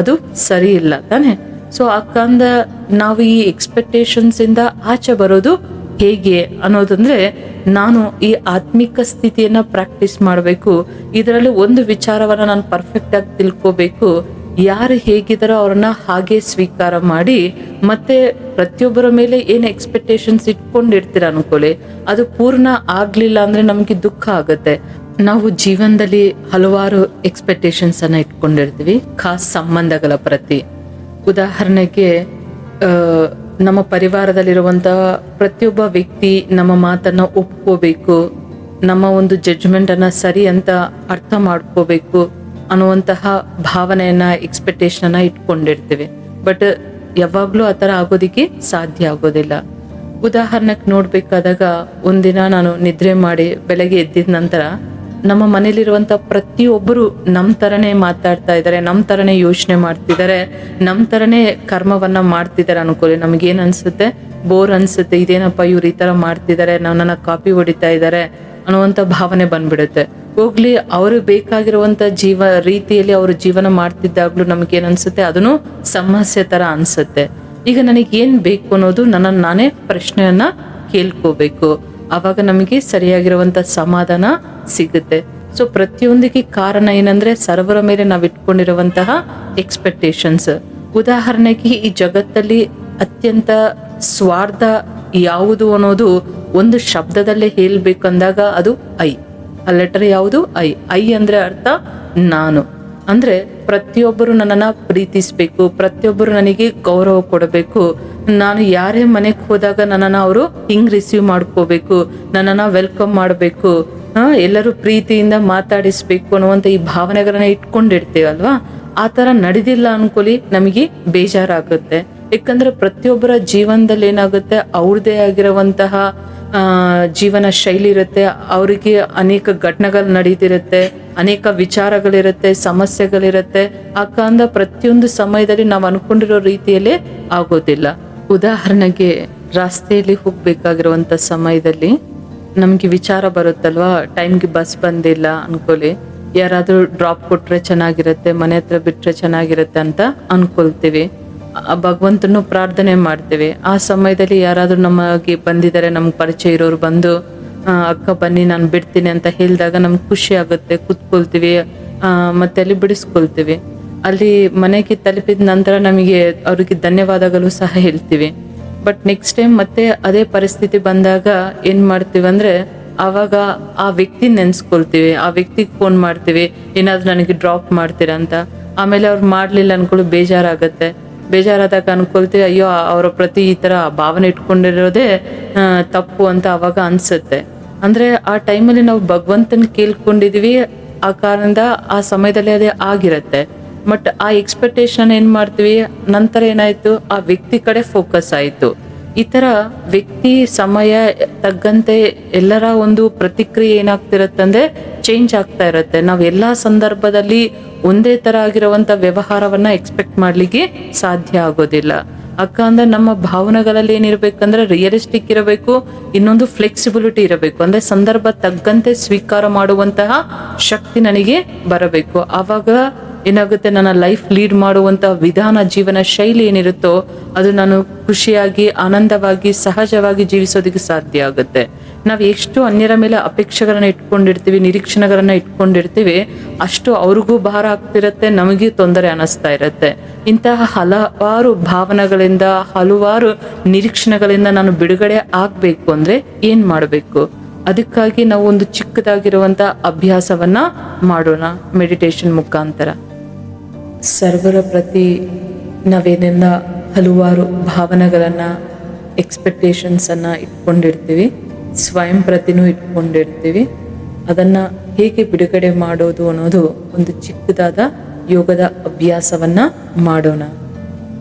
A: ಅದು ಸರಿ ಇಲ್ಲ ತಾನೆ? ಸೊ ಅಕ್ಕಂದ ನಾವು ಈ ಎಕ್ಸ್ಪೆಕ್ಟೇಷನ್ಸ್ ಇಂದ ಆಚೆ ಬರೋದು ಹೇಗೆ ಅನ್ನೋದಂದ್ರೆ ನಾನು ಈ ಆತ್ಮಿಕ ಸ್ಥಿತಿಯನ್ನ ಪ್ರಾಕ್ಟೀಸ್ ಮಾಡಬೇಕು. ಇದರಲ್ಲಿ ಒಂದು ವಿಚಾರವನ್ನ ನಾನು ಪರ್ಫೆಕ್ಟ್ ಆಗಿ ತಿಳ್ಕೋಬೇಕು. ಯಾರು ಹೇಗಿದ್ದಾರೋ ಅವ್ರನ್ನ ಹಾಗೆ ಸ್ವೀಕಾರ ಮಾಡಿ, ಮತ್ತೆ ಪ್ರತಿಯೊಬ್ಬರ ಮೇಲೆ ಏನು ಎಕ್ಸ್ಪೆಕ್ಟೇಷನ್ಸ್ ಇಟ್ಕೊಂಡಿರ್ತೀರ ಅನ್ಕೊಳ್ಳಿ. ಅದು ಪೂರ್ಣ ಆಗ್ಲಿಲ್ಲ ಅಂದ್ರೆ ನಮಗೆ ದುಃಖ ಆಗುತ್ತೆ. ನಾವು ಜೀವನದಲ್ಲಿ ಹಲವಾರು ಎಕ್ಸ್ಪೆಕ್ಟೇಷನ್ಸ್ ಅನ್ನ ಇಟ್ಕೊಂಡಿರ್ತೀವಿ, ಖಾಸ್ ಸಂಬಂಧಗಳ ಪ್ರತಿ. ಉದಾಹರಣೆಗೆ ನಮ್ಮ ಪರಿವಾರದಲ್ಲಿರುವಂತಹ ಪ್ರತಿಯೊಬ್ಬ ವ್ಯಕ್ತಿ ನಮ್ಮ ಮಾತನ್ನ ಒಪ್ಕೋಬೇಕು, ನಮ್ಮ ಒಂದು ಜಡ್ಜ್ಮೆಂಟ್ ಅನ್ನ ಸರಿ ಅಂತ ಅರ್ಥ ಮಾಡ್ಕೋಬೇಕು ಅನ್ನುವಂತಹ ಭಾವನೆಯನ್ನ ಎಕ್ಸ್ಪೆಕ್ಟೇಷನ್ ಅನ್ನ ಇಟ್ಕೊಂಡಿರ್ತೀವಿ. ಬಟ್ ಯಾವಾಗ್ಲೂ ಆ ಥರ ಆಗೋದಿಕ್ಕೆ ಸಾಧ್ಯ ಆಗೋದಿಲ್ಲ. ಉದಾಹರಣೆಗೆ ನೋಡ್ಬೇಕಾದಾಗ, ಒಂದಿನ ನಾನು ನಿದ್ರೆ ಮಾಡಿ ಬೆಳಗ್ಗೆ ಎದ್ದಿದ ನಂತರ ನಮ್ಮ ಮನೇಲಿರುವಂತ ಪ್ರತಿಯೊಬ್ಬರು ನಮ್ಮ ತರನೇ ಮಾತಾಡ್ತಾ ಇದ್ದಾರೆ ನಮ್ಮ ತರನೇ ಯೋಚನೆ ಮಾಡ್ತಿದ್ದಾರೆ ನಮ್ಮ ತರನೇ ಕರ್ಮವನ್ನ ಮಾಡ್ತಿದ್ದಾರೆ ಅನ್ಕೊಳ್ಳಿ. ನಮ್ಗೇನ್ ಅನ್ಸುತ್ತೆ? ಬೋರ್ ಅನ್ಸುತ್ತೆ. ಇದೇನಪ್ಪ ಇವ್ರು ಈ ತರ ಮಾಡ್ತಿದ್ದಾರೆ ನನ್ನ ಕಾಪಿ ಹೊಡಿತಾ ಇದ್ದಾರೆ ಅನ್ನುವಂತ ಭಾವನೆ ಬಂದ್ಬಿಡುತ್ತೆ. ಹೋಗ್ಲಿ ಅವ್ರಿಗೆ ಬೇಕಾಗಿರುವಂತ ಜೀವ ರೀತಿಯಲ್ಲಿ ಅವರು ಜೀವನ ಮಾಡ್ತಿದ್ದಾಗ್ಲೂ ನಮಗೇನು ಅನ್ಸುತ್ತೆ? ಅದನ್ನು ಸಮಸ್ಯೆ ತರ ಅನ್ಸುತ್ತೆ. ಈಗ ನನಗೆ ಬೇಕು ಅನ್ನೋದು ನನ್ನ ನಾನೇ ಪ್ರಶ್ನೆಯನ್ನು ಕೇಳ್ಕೋಬೇಕು. ಅವಾಗ ನಮಗೆ ಸರಿಯಾಗಿರುವಂತ ಸಮಾಧಾನ ಸಿಗುತ್ತೆ. ಸೊ ಪ್ರತಿಯೊಂದಕ್ಕೆ ಕಾರಣ ಏನಂದ್ರೆ ಸರ್ವರ ಮೇಲೆ ನಾವು ಇಟ್ಕೊಂಡಿರುವಂತಹ ಎಕ್ಸ್ಪೆಕ್ಟೇಷನ್ಸ್ ಉದಾಹರಣೆಗೆ ಈ ಜಗತ್ತಲ್ಲಿ ಅತ್ಯಂತ ಸ್ವಾರ್ಥ ಯಾವುದು ಅನ್ನೋದು ಒಂದು ಶಬ್ದದಲ್ಲೇ ಹೇಳ್ಬೇಕಂದಾಗ ಅದು ಐ ಆ ಲೆಟರ್ ಯಾವುದು? ಐ ಐ ಅಂದ್ರೆ ಅರ್ಥ ನಾನು. ಅಂದ್ರೆ ಪ್ರತಿಯೊಬ್ಬರು ನನ್ನನ್ನ ಪ್ರೀತಿಸ್ಬೇಕು, ಪ್ರತಿಯೊಬ್ಬರು ನನಗೆ ಗೌರವ ಕೊಡಬೇಕು. ನಾನು ಯಾರೇ ಮನೆಗೆ ಹೋದಾಗ ನನ್ನನ್ನ ಅವರು ಹಿಂಗ್ ರಿಸೀವ್ ಮಾಡ್ಕೋಬೇಕು, ನನ್ನನ್ನ ವೆಲ್ಕಮ್ ಮಾಡಬೇಕು ಎಲ್ಲರೂ ಪ್ರೀತಿಯಿಂದ ಮಾತಾಡಿಸ್ಬೇಕು ಅನ್ನುವಂತ ಈ ಭಾವನೆಗಳನ್ನ ಇಟ್ಕೊಂಡಿರ್ತೀವಲ್ವಾ? ಆ ತರ ನಡೆದಿಲ್ಲ ಅನ್ಕೊಳ್ಳಿ, ನಮಗೆ ಬೇಜಾರಾಗುತ್ತೆ. ಯಾಕಂದ್ರೆ ಪ್ರತಿಯೊಬ್ಬರ ಜೀವನದಲ್ಲಿ ಏನಾಗುತ್ತೆ ಅವ್ರದೇ ಆಗಿರುವಂತಹ ಜೀವನ ಶೈಲಿ ಇರುತ್ತೆ, ಅವರಿಗೆ ಅನೇಕ ಘಟನೆಗಳು ನಡೀತಿರುತ್ತೆ. ಅನೇಕ ವಿಚಾರಗಳಿರುತ್ತೆ ಸಮಸ್ಯೆಗಳಿರುತ್ತೆ. ಅಕ್ಕಂದ ಪ್ರತಿಯೊಂದು ಸಮಯದಲ್ಲಿ ನಾವು ಅನ್ಕೊಂಡಿರೋ ರೀತಿಯಲ್ಲಿ ಆಗೋದಿಲ್ಲ. ಉದಾಹರಣೆಗೆ ರಸ್ತೆಯಲ್ಲಿ ಹೋಗ್ಬೇಕಾಗಿರುವಂತ ಸಮಯದಲ್ಲಿ ನಮ್ಗೆ ವಿಚಾರ ಬರುತ್ತಲ್ವಾ? ಟೈಮ್ಗೆ ಬಸ್ ಬಂದಿಲ್ಲ ಅನ್ಕೊಳ್ಳಿ. ಯಾರಾದರೂ ಡ್ರಾಪ್ ಕೊಟ್ರೆ ಚೆನ್ನಾಗಿರುತ್ತೆ ಮನೆ ಹತ್ರ ಬಿಟ್ರೆ ಚೆನ್ನಾಗಿರುತ್ತೆ ಅಂತ ಅನ್ಕೊಳ್ತೀವಿ. ಆ ಭಗವಂತನು ಪ್ರಾರ್ಥನೆ ಮಾಡ್ತೇವೆ. ಆ ಸಮಯದಲ್ಲಿ ಯಾರಾದರೂ ನಮಗೆ ಬಂದಿದ್ದಾರೆ ನಮ್ಗೆ ಪರಿಚಯ ಇರೋರು ಬಂದು ಆ, ಅಕ್ಕ ಬನ್ನಿ, ನಾನು ಬಿಡ್ತೀನಿ ಅಂತ ಹೇಳಿದಾಗ ನಮ್ಗೆ ಖುಷಿ ಆಗುತ್ತೆ. ಕೂತ್ಕೊಳ್ತೀವಿ. ಮತ್ತೆ ಅಲ್ಲಿ ಬಿಡಿಸ್ಕೊಳ್ತೀವಿ. ಅಲ್ಲಿ ಮನೆಗೆ ತಲುಪಿದ ನಂತರ ನಮಗೆ ಅವ್ರಿಗೆ ಧನ್ಯವಾದಗಳು ಸಹ ಹೇಳ್ತೀವಿ. ಬಟ್ ನೆಕ್ಸ್ಟ್ ಟೈಮ್ ಮತ್ತೆ ಅದೇ ಪರಿಸ್ಥಿತಿ ಬಂದಾಗ ಏನು ಮಾಡ್ತೀವಿ ಅಂದರೆ, ಆವಾಗ ಆ ವ್ಯಕ್ತಿ ನೆನೆಸ್ಕೊಳ್ತೀವಿ. ಆ ವ್ಯಕ್ತಿಗೆ ಫೋನ್ ಮಾಡ್ತೀವಿ. ಏನಾದರೂ ನನಗೆ ಡ್ರಾಪ್ ಮಾಡ್ತೀರಾ ಅಂತ. ಆಮೇಲೆ ಅವ್ರು ಮಾಡಲಿಲ್ಲ ಅನ್ಕೊಳ್ಳಿ ಬೇಜಾರಾಗತ್ತೆ. ಬೇಜಾರಾದಾಗ ಅನ್ಕೊಳ್ತೀವಿ, ಅಯ್ಯೋ, ಅವರ ಪ್ರತಿ ಈ ಥರ ಭಾವನೆ ಇಟ್ಕೊಂಡಿರೋದೇ ತಪ್ಪು ಅಂತ ಅವಾಗ ಅನ್ಸುತ್ತೆ. ಅಂದ್ರೆ ಆ ಟೈಮಲ್ಲಿ ನಾವು ಭಗವಂತನ ಕೇಳ್ಕೊಂಡಿದ್ವಿ, ಆ ಕಾರಣದಿಂದ ಆ ಸಮಯದಲ್ಲಿ ಅದೇ ಆಗಿರತ್ತೆ. ಬಟ್ ಆ ಎಕ್ಸ್ಪೆಕ್ಟೇಷನ್ ಏನ್ ಮಾಡ್ತೀವಿ, ನಂತರ ಏನಾಯ್ತು, ಆ ವ್ಯಕ್ತಿ ಕಡೆ ಫೋಕಸ್ ಆಯ್ತು. ಈ ಥರ ವ್ಯಕ್ತಿ ಸಮಯ ತಗ್ಗಂತೆ ಎಲ್ಲರ ಒಂದು ಪ್ರತಿಕ್ರಿಯೆ ಏನಾಗ್ತಿರತ್ತಂದ್ರೆ ಚೇಂಜ್ ಆಗ್ತಾ ಇರುತ್ತೆ. ನಾವು ಎಲ್ಲಾ ಸಂದರ್ಭದಲ್ಲಿ ಒಂದೇ ತರ ಆಗಿರುವಂತ ವ್ಯವಹಾರವನ್ನ ಎಕ್ಸ್ಪೆಕ್ಟ್ ಮಾಡ್ಲಿಕ್ಕೆ ಸಾಧ್ಯ ಆಗೋದಿಲ್ಲ. ಅಕ್ಕ ಅಂದ್ರೆ ನಮ್ಮ ಭಾವನೆಗಳಲ್ಲಿ ಏನಿರ್ಬೇಕಂದ್ರೆ ರಿಯಲಿಸ್ಟಿಕ್ ಇರಬೇಕು, ಇನ್ನೊಂದು ಫ್ಲೆಕ್ಸಿಬಿಲಿಟಿ ಇರಬೇಕು. ಅಂದ್ರೆ ಸಂದರ್ಭ ತಗ್ಗಂತೆ ಸ್ವೀಕಾರ ಮಾಡುವಂತಹ ಶಕ್ತಿ ನನಗೆ ಬರಬೇಕು. ಆವಾಗ ಏನಾಗುತ್ತೆ? ನನ್ನ ಲೈಫ್ ಲೀಡ್ ಮಾಡುವಂತ ವಿಧಾನ ಜೀವನ ಶೈಲಿ ಏನಿರುತ್ತೋ, ಅದು ನಾನು ಖುಷಿಯಾಗಿ, ಆನಂದವಾಗಿ, ಸಹಜವಾಗಿ ಜೀವಿಸೋದಕ್ಕೆ ಸಾಧ್ಯ ಆಗುತ್ತೆ. ನಾವು ಎಷ್ಟು ಅನ್ಯರ ಮೇಲೆ ಅಪೇಕ್ಷೆಗಳನ್ನ ಇಟ್ಕೊಂಡಿರ್ತೀವಿ, ನಿರೀಕ್ಷಣೆಗಳನ್ನ ಇಟ್ಕೊಂಡಿರ್ತೀವಿ, ಅಷ್ಟು ಅವ್ರಿಗೂ ಭಾರ ಆಗ್ತಿರತ್ತೆ, ನಮಗೆ ತೊಂದರೆ ಅನಿಸ್ತಾ ಇರತ್ತೆ. ಇಂತಹ ಹಲವಾರು ಭಾವನೆಗಳಿಂದ, ಹಲವಾರು ನಿರೀಕ್ಷಣೆಗಳಿಂದ ನಾನು ಬಿಡುಗಡೆ ಆಗ್ಬೇಕು ಅಂದ್ರೆ ಏನ್ ಮಾಡಬೇಕು? ಅದಕ್ಕಾಗಿ ನಾವು ಒಂದು ಚಿಕ್ಕದಾಗಿರುವಂತ ಅಭ್ಯಾಸವನ್ನ ಮಾಡೋಣ ಮೆಡಿಟೇಷನ್ ಮುಖಾಂತರ. ಸರ್ವರ ಪ್ರತಿ ನಾವೇನೆಲ್ಲ ಹಲವಾರು ಭಾವನೆಗಳನ್ನು ಎಕ್ಸ್ಪೆಕ್ಟೇಷನ್ಸನ್ನು ಇಟ್ಕೊಂಡಿರ್ತೀವಿ, ಸ್ವಯಂ ಪ್ರತಿನೂ ಇಟ್ಕೊಂಡಿರ್ತೀವಿ. ಅದನ್ನು ಹೇಗೆ ಬಿಡುಗಡೆ ಮಾಡೋದು ಅನ್ನೋದು ಒಂದು ಚಿಕ್ಕದಾದ ಯೋಗದ ಅಭ್ಯಾಸವನ್ನು ಮಾಡೋಣ.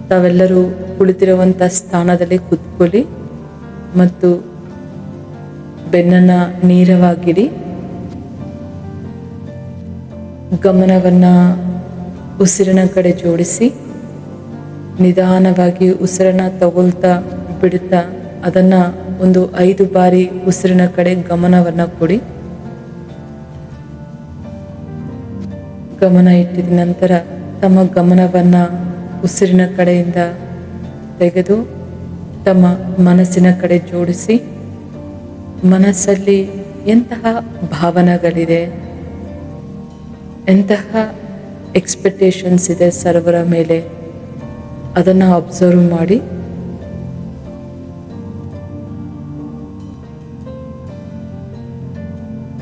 A: ತಾವೆಲ್ಲರೂ ಕುಳಿತಿರುವಂಥ ಸ್ಥಾನದಲ್ಲಿ ಕೂತ್ಕೊಳ್ಳಿ ಮತ್ತು ಬೆನ್ನನ್ನು ನೇರವಾಗಿಡಿ. ಗಮನವನ್ನು ಉಸಿರಿನ ಕಡೆ ಜೋಡಿಸಿ ನಿಧಾನವಾಗಿ ಉಸಿರನ್ನ ತಗೊಳ್ತಾ ಬಿಡುತ್ತಾ ಅದನ್ನು ಒಂದು ಐದು ಬಾರಿ ಉಸಿರಿನ ಕಡೆ ಗಮನವನ್ನು ಕೊಡಿ. ಗಮನ ಇಟ್ಟಿದ ನಂತರ ತಮ್ಮ ಗಮನವನ್ನು ಉಸಿರಿನ ಕಡೆಯಿಂದ ತೆಗೆದು ತಮ್ಮ ಮನಸ್ಸಿನ ಕಡೆ ಜೋಡಿಸಿ, ಮನಸ್ಸಲ್ಲಿ ಎಂತಹ ಭಾವನೆಗಳಿದೆ, ಎಂತಹ ಎಕ್ಸ್ಪೆಕ್ಟೇಷನ್ಸ್ ಇದೆ ಸರ್ವರ ಮೇಲೆ. ಅದನ್ನು ಅಬ್ಸರ್ವ್ ಮಾಡಿ.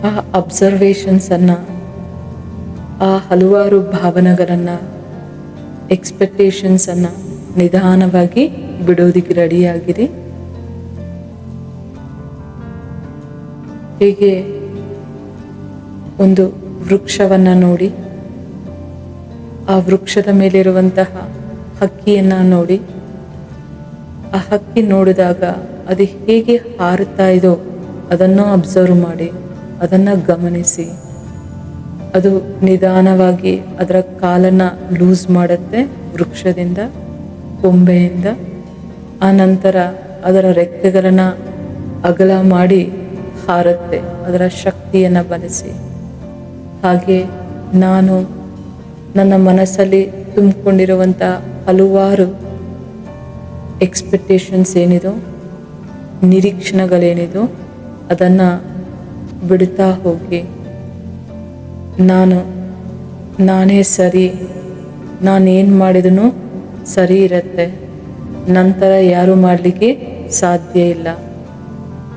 A: ಆ ಅಬ್ಸರ್ವೇಷನ್ಸನ್ನು ಆ ಹಲವಾರು ಭಾವನೆಗಳನ್ನು ಎಕ್ಸ್ಪೆಕ್ಟೇಷನ್ಸನ್ನು ನಿಧಾನವಾಗಿ ಬಿಡೋದಕ್ಕೆ ರೆಡಿಯಾಗಿದೆ ಹೀಗೆ ಒಂದು ವೃಕ್ಷವನ್ನು ನೋಡಿ. ಆ ವೃಕ್ಷದ ಮೇಲಿರುವಂತಹ ಹಕ್ಕಿಯನ್ನು ನೋಡಿ. ಆ ಹಕ್ಕಿ ನೋಡಿದಾಗ ಅದು ಹೇಗೆ ಹಾರುತ್ತಾ ಇದೋ ಅದನ್ನು ಅಬ್ಸರ್ವ್ ಮಾಡಿ, ಅದನ್ನು ಗಮನಿಸಿ. ಅದು ನಿಧಾನವಾಗಿ ಅದರ ಕಾಲನ್ನು ಲೂಸ್ ಮಾಡುತ್ತೆ ವೃಕ್ಷದಿಂದ, ಕೊಂಬೆಯಿಂದ. ಆ ನಂತರ ಅದರ ರೆಕ್ಕೆಗಳನ್ನು ಅಗಲ ಮಾಡಿ ಹಾರುತ್ತೆ, ಅದರ ಶಕ್ತಿಯನ್ನು ಬಳಸಿ ಹಾಗೆ ನಾನು ನನ್ನ ಮನಸ್ಸಲ್ಲಿ ತುಂಬಿಕೊಂಡಿರುವಂಥ ಹಲವಾರು ಎಕ್ಸ್ಪೆಕ್ಟೇಷನ್ಸ್ ಏನಿದೋ, ನಿರೀಕ್ಷಣೆಗಳೇನಿದೋ ಅದನ್ನು ಬಿಡ್ತಾ ಹೋಗಿ. ನಾನು, ನಾನೇ ಸರಿ, ನಾನೇನು ಮಾಡಿದನು ಸರಿ ಇರುತ್ತೆ. ನಂತರ ಯಾರು ಮಾಡಲಿಕ್ಕೆ ಸಾಧ್ಯ ಇಲ್ಲ.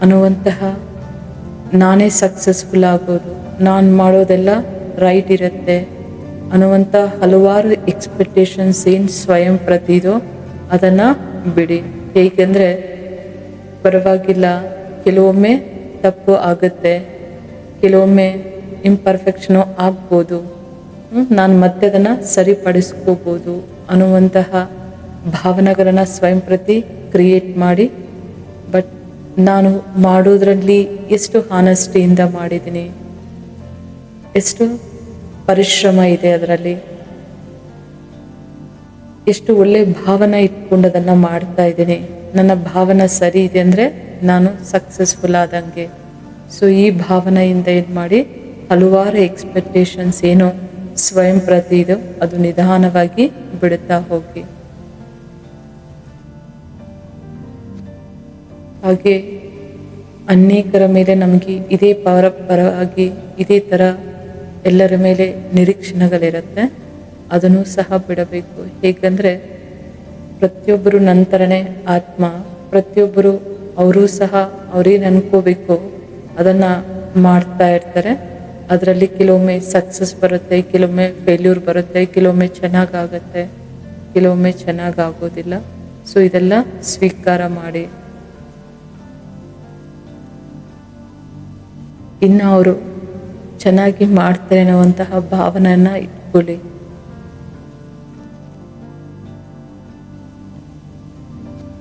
A: ಅನ್ನುವಂತಹ ನಾನೇ ಸಕ್ಸಸ್ಫುಲ್ ಆಗೋದು, ನಾನು ಮಾಡೋದೆಲ್ಲ ರೈಟ್ ಇರುತ್ತೆ. ಅನ್ನುವಂಥ ಹಲವಾರು ಎಕ್ಸ್ಪೆಕ್ಟೇಷನ್ಸ್ ಏನು ಸ್ವಯಂ ಪ್ರತಿದೋ ಅದನ್ನು ಬಿಡಿ. ಏಕೆಂದರೆ ಪರವಾಗಿಲ್ಲ, ಕೆಲವೊಮ್ಮೆ ತಪ್ಪು ಆಗುತ್ತೆ, ಕೆಲವೊಮ್ಮೆ ಇಂಪರ್ಫೆಕ್ಷನು ಆಗ್ಬೋದು ನಾನು ಮತ್ತೆ ಅದನ್ನು ಸರಿಪಡಿಸ್ಕೋಬೋದು ಅನ್ನುವಂತಹ ಭಾವನೆಗಳನ್ನು ಸ್ವಯಂ ಪ್ರತಿ ಕ್ರಿಯೇಟ್ ಮಾಡಿ. ಬಟ್ ನಾನು ಮಾಡೋದ್ರಲ್ಲಿ ಎಷ್ಟು ಹಾನೆಸ್ಟಿಯಿಂದ ಮಾಡಿದ್ದೀನಿ? ಎಷ್ಟು ಪರಿಶ್ರಮ ಇದೆ ಅದರಲ್ಲಿ. ಎಷ್ಟು ಒಳ್ಳೆ ಭಾವನೆ ಇಟ್ಕೊಂಡು ಅದನ್ನು ಮಾಡ್ತಾ ಇದ್ದೀನಿ. ನನ್ನ ಭಾವನೆ ಸರಿ ಇದೆ ಅಂದರೆ ನಾನು ಸಕ್ಸಸ್ಫುಲ್ ಆದಂಗೆ. ಸೊ ಈ ಭಾವನೆಯಿಂದ ಏನು ಮಾಡಿ, ಹಲವಾರು ಎಕ್ಸ್ಪೆಕ್ಟೇಷನ್ಸ್ ಏನು ಸ್ವಯಂ ಪ್ರತಿ ಇದು ಅದು ನಿಧಾನವಾಗಿ ಬಿಡುತ್ತಾ ಹೋಗಿ. ಹಾಗೆ ಅನೇಕರ ಮೇಲೆ ನಮಗೆ ಇದೇ ಪರ ಪರವಾಗಿ, ಇದೇ ಥರ ಎಲ್ಲರ ಮೇಲೆ ನಿರೀಕ್ಷಣೆಗಳಿರುತ್ತೆ. ಅದನ್ನು ಸಹ ಬಿಡಬೇಕು. ಹೇಗಂದರೆ, ಪ್ರತಿಯೊಬ್ಬರು ನಂತರನೇ ಆತ್ಮ, ಪ್ರತಿಯೊಬ್ಬರು ಅವರೂ ಸಹ ಅವರೇನು ಅನ್ಕೋಬೇಕು ಅದನ್ನು ಮಾಡ್ತಾ ಇರ್ತಾರೆ. ಅದರಲ್ಲಿ ಕೆಲವೊಮ್ಮೆ ಸಕ್ಸಸ್ ಬರುತ್ತೆ, ಕೆಲವೊಮ್ಮೆ ಫೇಲ್ಯೂರ್ ಬರುತ್ತೆ, ಕೆಲವೊಮ್ಮೆ ಚೆನ್ನಾಗಾಗತ್ತೆ, ಕೆಲವೊಮ್ಮೆ ಚೆನ್ನಾಗಾಗೋದಿಲ್ಲ. ಸೊ ಇದೆಲ್ಲ ಸ್ವೀಕಾರ ಮಾಡಿ. ಇನ್ನು ಅವರು ಚೆನ್ನಾಗಿ ಮಾಡ್ತಾರೆ ಅನ್ನುವಂತಹ ಭಾವನೆಯನ್ನ ಇಟ್ಕೊಳ್ಳಿ.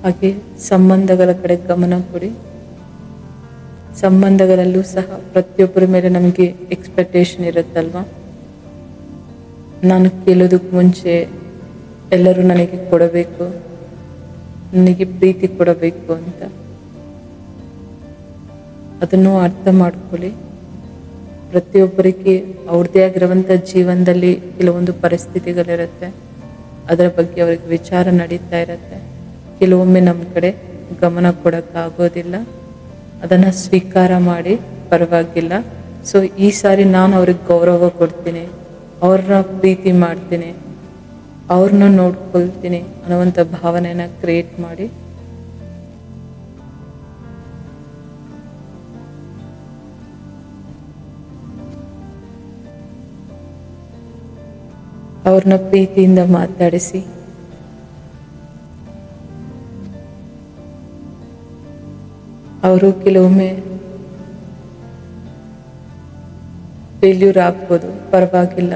A: ಹಾಗೆ ಸಂಬಂಧಗಳ ಕಡೆ ಗಮನ ಕೊಡಿ. ಸಂಬಂಧಗಳಲ್ಲೂ ಸಹ ಪ್ರತಿಯೊಬ್ಬರ ಮೇಲೆ ನಮಗೆ ಎಕ್ಸ್ಪೆಕ್ಟೇಷನ್ ಇರುತ್ತಲ್ವಾ? ನಾನು ಕೇಳೋದಕ್ಕೆ ಮುಂಚೆ ಎಲ್ಲರೂ ನನಗೆ ಕೊಡಬೇಕು, ನನಗೆ ಪ್ರೀತಿ ಕೊಡಬೇಕು ಅಂತ. ಅದನ್ನು ಅರ್ಥ ಮಾಡ್ಕೊಳ್ಳಿ. ಪ್ರತಿಯೊಬ್ಬರಿಗೆ ಅವ್ರದ್ದೇ ಆಗಿರುವಂಥ ಜೀವನದಲ್ಲಿ ಕೆಲವೊಂದು ಪರಿಸ್ಥಿತಿಗಳಿರುತ್ತೆ. ಅದರ ಬಗ್ಗೆ ಅವ್ರಿಗೆ ವಿಚಾರ ನಡೀತಾ ಇರುತ್ತೆ. ಕೆಲವೊಮ್ಮೆ ನಮ್ಮ ಕಡೆ ಗಮನ ಕೊಡೋಕ್ಕಾಗೋದಿಲ್ಲ ಅದನ್ನು ಸ್ವೀಕಾರ ಮಾಡಿ ಪರವಾಗಿಲ್ಲ. ಸೊ ಈ ಸಾರಿ ನಾನು ಅವ್ರಿಗೆ ಗೌರವ ಕೊಡ್ತೀನಿ. ಅವ್ರನ್ನ ಪ್ರೀತಿ ಮಾಡ್ತೀನಿ. ಅವ್ರನ್ನ ನೋಡ್ಕೊಳ್ತೀನಿ ಅನ್ನೋವಂಥ ಭಾವನೆನ ಕ್ರಿಯೇಟ್ ಮಾಡಿ ಅವ್ರನ್ನ ಪ್ರೀತಿಯಿಂದ ಮಾತಾಡಿಸಿ. ಅವರು ಕೆಲವೊಮ್ಮೆ ಫೇಲ್ಯೂರ್ ಆಗ್ಬೋದು, ಪರವಾಗಿಲ್ಲ.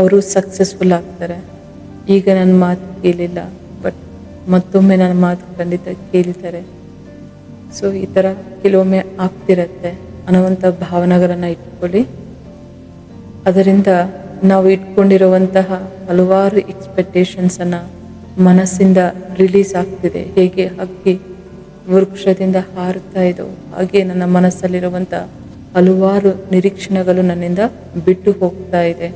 A: ಅವರು ಸಕ್ಸಸ್ಫುಲ್ ಆಗ್ತಾರೆ. ಈಗ ನನ್ನ ಮಾತು ಕೇಳಿಲ್ಲ ಬಟ್ ಮತ್ತೊಮ್ಮೆ ನನ್ನ ಮಾತು ಖಂಡಿತ ಕೇಳ್ತಾರೆ. ಸೊ ಈ ಥರ ಕೆಲವೊಮ್ಮೆ ಆಗ್ತಿರತ್ತೆ ಅನ್ನುವಂಥ ಭಾವನೆಗಳನ್ನು ಇಟ್ಕೊಳ್ಳಿ ಅದರಿಂದ ನಾವು ಇಟ್ಕೊಂಡಿರುವಂತಹ ಹಲವಾರು ಎಕ್ಸ್ಪೆಕ್ಟೇಷನ್ಸನ್ನು ಮನಸ್ಸಿಂದ ರಿಲೀಸ್ ಆಗ್ತಿದೆ. ಹೇಗೆ ಹಕ್ಕಿ ವೃಕ್ಷದಿಂದ ಹಾರುತ್ತಾ ಇದೋ? ಹಾಗೆ ನನ್ನ ಮನಸ್ಸಲ್ಲಿರುವಂಥ ಹಲವಾರು ನಿರೀಕ್ಷಣೆಗಳು ನನ್ನಿಂದ ಬಿಟ್ಟು ಹೋಗ್ತಾ ಇದೆ.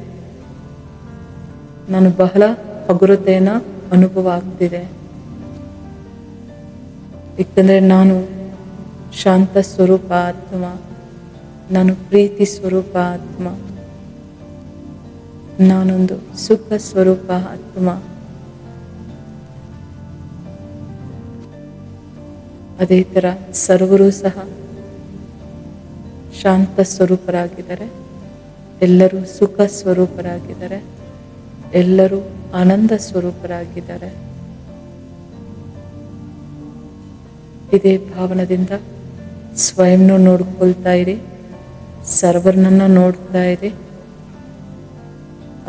A: ನಾನು ಬಹಳ ಹಗುರತೆಯನ್ನು ಅನುಭವ ಆಗ್ತಿದೆ. ಏಕೆಂದರೆ ನಾನು ಶಾಂತ ಸ್ವರೂಪ ಆತ್ಮ. ನಾನು ಪ್ರೀತಿ ಸ್ವರೂಪ ಆತ್ಮ. ನಾನೊಂದು ಸುಖ ಸ್ವರೂಪ ಆತ್ಮ. ಅದೇ ಥರ ಸರ್ವರು ಸಹ ಶಾಂತ ಸ್ವರೂಪರಾಗಿದ್ದಾರೆ. ಎಲ್ಲರೂ ಸುಖ ಸ್ವರೂಪರಾಗಿದ್ದಾರೆ. ಎಲ್ಲರೂ ಆನಂದ ಸ್ವರೂಪರಾಗಿದ್ದಾರೆ. ಇದೇ ಭಾವನದಿಂದ ಸ್ವಯಂನೂ ನೋಡ್ಕೊಳ್ತಾ ಇರಿ. ಸರ್ವರ್ನನ್ನ ನೋಡ್ತಾ ಇರಿ.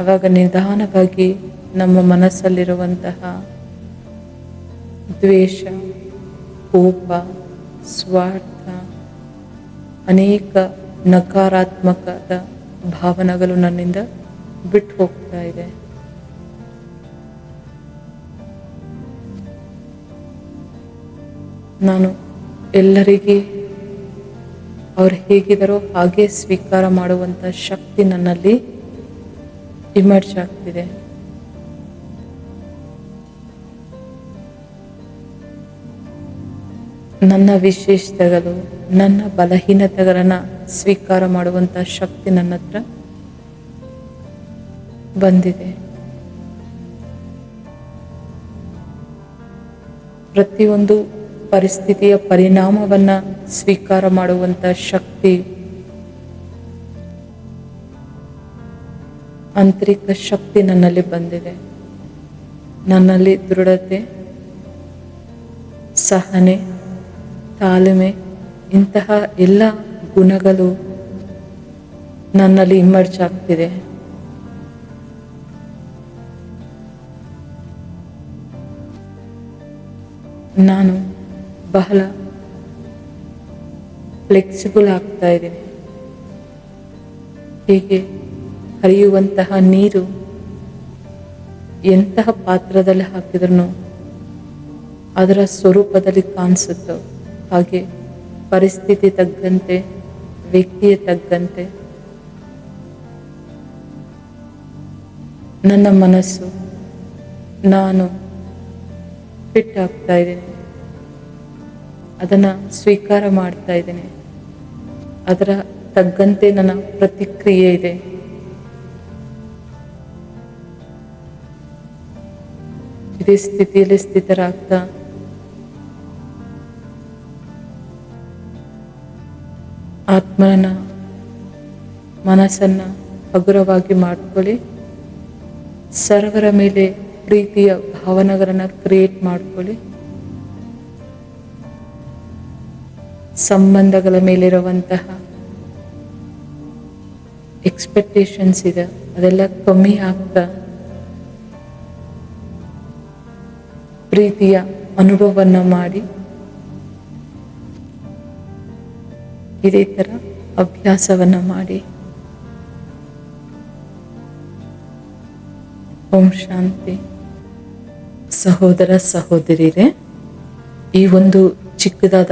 A: ಅವಾಗ ನಿಧಾನವಾಗಿ ನಮ್ಮ ಮನಸ್ಸಲ್ಲಿರುವಂತಹ ದ್ವೇಷ, ಕೋಪ, ಸ್ವಾರ್ಥ, ಅನೇಕ ನಕಾರಾತ್ಮಕದ ಭಾವನೆಗಳು ನನ್ನಿಂದ ಬಿಟ್ಟು ಹೋಗ್ತಾ ಇದೆ. ನಾನು ಎಲ್ಲರಿಗೆ ಅವ್ರು ಹೇಗಿದ್ದಾರೋ ಹಾಗೆ ಸ್ವೀಕಾರ ಮಾಡುವಂಥ ಶಕ್ತಿ ನನ್ನಲ್ಲಿ ಇಮರ್ಜ್ ಆಗ್ತಿದೆ. ನನ್ನ ವಿಶೇಷತೆಗಳು, ನನ್ನ ಬಲಹೀನತೆಗಳನ್ನು ಸ್ವೀಕಾರ ಮಾಡುವಂಥ ಶಕ್ತಿ ನನ್ನ ಹತ್ರ ಬಂದಿದೆ. ಪ್ರತಿಯೊಂದು ಪರಿಸ್ಥಿತಿಯ ಪರಿಣಾಮವನ್ನು ಸ್ವೀಕಾರ ಮಾಡುವಂಥ ಶಕ್ತಿ ಆಂತರಿಕ ಶಕ್ತಿ ನನ್ನಲ್ಲಿ ಬಂದಿದೆ. ನನ್ನಲ್ಲಿ ದೃಢತೆ, ಸಹನೆ, ತಾಳ್ಮೆ, ಇಂತಹ ಎಲ್ಲ ಗುಣಗಳು ನನ್ನಲ್ಲಿ ಇಮರ್ಜ್ ಆಗ್ತಿದೆ. ನಾನು ಬಹಳ ಫ್ಲೆಕ್ಸಿಬಲ್ ಆಗ್ತಾ ಇದ್ದೀನಿ. ಹೀಗೆ? ಹರಿಯುವಂತಹ ನೀರು ಎಂತಹ ಪಾತ್ರದಲ್ಲಿ ಹಾಕಿದ್ರೂ ಅದರ ಸ್ವರೂಪದಲ್ಲಿ ಕಾಣಿಸುತ್ತೋ ಹಾಗೆ ಪರಿಸ್ಥಿತಿ ತಗ್ಗಂತೆ ವ್ಯಕ್ತಿಯ ತಗ್ಗಂತೆ ನನ್ನ ಮನಸ್ಸು, ನಾನು ಫಿಟ್ ಆಗ್ತಾ ಇದ್ದೀನಿ. ಅದನ್ನು ಸ್ವೀಕಾರ ಮಾಡ್ತಾ ಇದ್ದೀನಿ. ಅದರ ತಗ್ಗಂತೆ ನನ್ನ ಪ್ರತಿಕ್ರಿಯೆ ಇದೆ. ಇದೇ ಸ್ಥಿತಿಯಲ್ಲಿ ಸ್ಥಿತರಾಗ್ತಾ. ಆತ್ಮನ ಮನಸ್ಸನ್ನ ಹಗುರವಾಗಿ ಮಾಡ್ಕೊಳ್ಳಿ. ಸರ್ವರ ಮೇಲೆ ಪ್ರೀತಿಯ ಭಾವನೆಗಳನ್ನು ಕ್ರಿಯೇಟ್ ಮಾಡ್ಕೊಳ್ಳಿ. ಸಂಬಂಧಗಳ ಮೇಲಿರುವಂತಹ ಎಕ್ಸ್ಪೆಕ್ಟೇಷನ್ಸ್ ಇದೆ. ಅದೆಲ್ಲ ಕಮ್ಮಿ ಆಗ್ತಾ ಪ್ರೀತಿಯ ಅನುಭವವನ್ನು ಮಾಡಿ. ಇದೇ ಥರ ಅಭ್ಯಾಸವನ್ನು ಮಾಡಿ. ಓಂ ಶಾಂತಿ. ಸಹೋದರ ಸಹೋದರಿರೇ, ಈ ಒಂದು ಚಿಕ್ಕದಾದ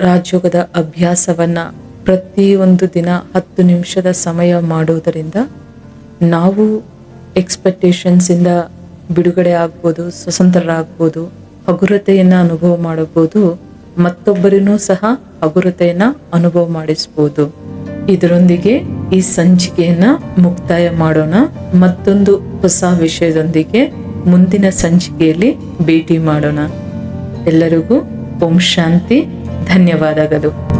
A: ರಾಜಯೋಗದ ಅಭ್ಯಾಸವನ್ನು ಪ್ರತಿಯೊಂದು ದಿನ ಹತ್ತು ನಿಮಿಷದ ಸಮಯ ಮಾಡುವುದರಿಂದ ನಾವು ಎಕ್ಸ್ಪೆಕ್ಟೇಷನ್ಸ್ ಇಂದ ಬಿಡುಗಡೆ ಆಗ್ಬೋದು ಸ್ವತಂತ್ರರಾಗ್ಬೋದು, ಹಗುರತೆಯನ್ನ ಅನುಭವ ಮಾಡಬಹುದು ಮತ್ತೊಬ್ಬರಿಗೂ ಸಹ ಹಗುರತೆಯನ್ನ ಅನುಭವ ಮಾಡಿಸ್ಬೋದು. ಇದರೊಂದಿಗೆ ಈ ಸಂಚಿಕೆಯನ್ನ ಮುಕ್ತಾಯ ಮಾಡೋಣ. ಮತ್ತೊಂದು ಹೊಸ ವಿಷಯದೊಂದಿಗೆ ಮುಂದಿನ ಸಂಚಿಕೆಯಲ್ಲಿ ಭೇಟಿ ಮಾಡೋಣ. ಎಲ್ಲರಿಗೂ ಓಂ ಶಾಂತಿ, ಧನ್ಯವಾದಗಳು.